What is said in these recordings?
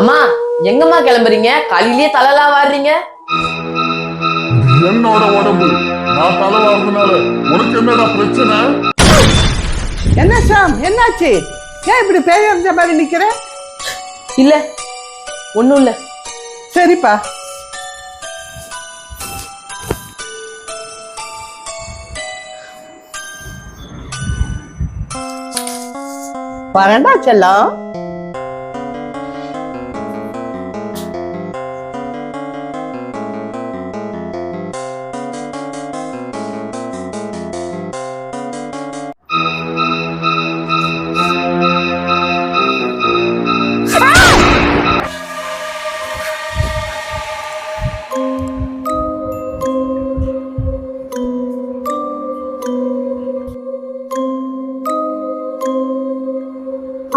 அம்மா எங்கம்மா கிளம்புறீங்க? காலையிலேயே தலைலாம் வாடுறீங்க என்னோட உடம்பு? நான் தலை வாரதுனால உனக்கு என்னடா பிரச்சனை? என்ன ஷாம் என்னாச்சு? ஏன் இப்படி பேயறிஞ்ச மாதிரி நிக்கிற? இல்ல ஒண்ணும் இல்ல. சரிப்பா. வரேன்டா செல்லம்.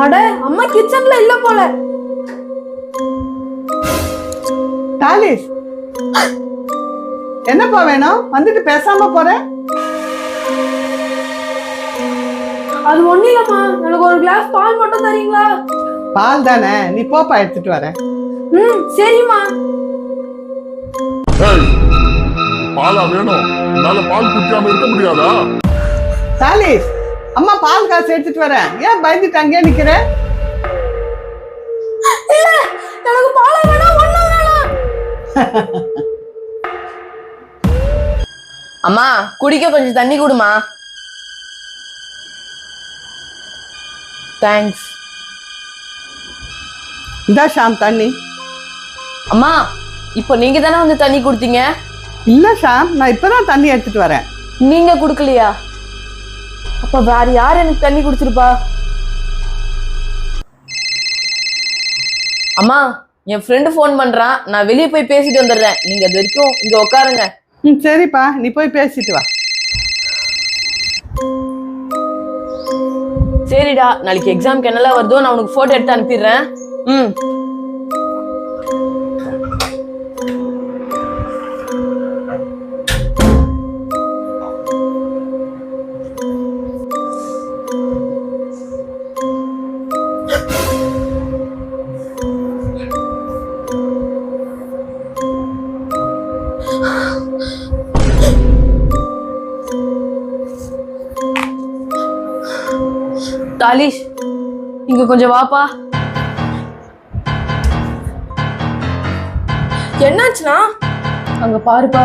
அட அம்மா கிச்சன்ல இல்ல போல. தாலிஸ். என்னப்பா வேணும்? வந்துட்டு பேசாம போற? அது ஒண்ணு இல்லம்மா. எனக்கு ஒரு கிளாஸ் பால் மட்டும் தரீங்களா? பால் தானே? நீ போப்பா எடுத்துட்டு வரேன் ம் சரிம்மா. பாலா வேணும். என்னால பால் குடிக்காம இருக்க முடியாதா? தாலிஸ். அம்மா பால் காசு எடுத்துட்டு வரேன். ஏன் பயந்துட்டு அங்கேயே நிக்கிற? இல்ல எனக்கு பால் வேணாம் ஒண்ணும் வேணாம். அம்மா குடிக்க கொஞ்சம் தண்ணி கொடுமா. தேங்க்ஸ் இந்தா ஷாம் தண்ணி. அம்மா இப்போ நீங்க தானே வந்து தண்ணி கொடுத்தீங்க? இல்ல ஷாம் நான் இப்பதான் தண்ணி எடுத்துட்டு வரேன். நீங்க கொடுக்கலையா? அப்ப வேற யார் எனக்கு தண்ணி குடிச்சிருப்பா? அம்மா என் ஃப்ரெண்டு ஃபோன் பண்றான் நான் வெளியே போய் பேசிட்டு வந்துடுறேன். நீங்க அது வரைக்கும் இங்க உட்காருங்க ம் சரிப்பா. நீ போய் பேசிட்டு வா. சரிடா. நாளைக்கு எக்ஸாம்க்கு என்னெல்லாம் வருதோ நான் உனக்கு போட்டோ எடுத்து அனுப்பிடுறேன். ம். தாலிஷ் இங்க கொஞ்சம் வாப்பா என்னாச்சுனா அங்க பாருப்பா.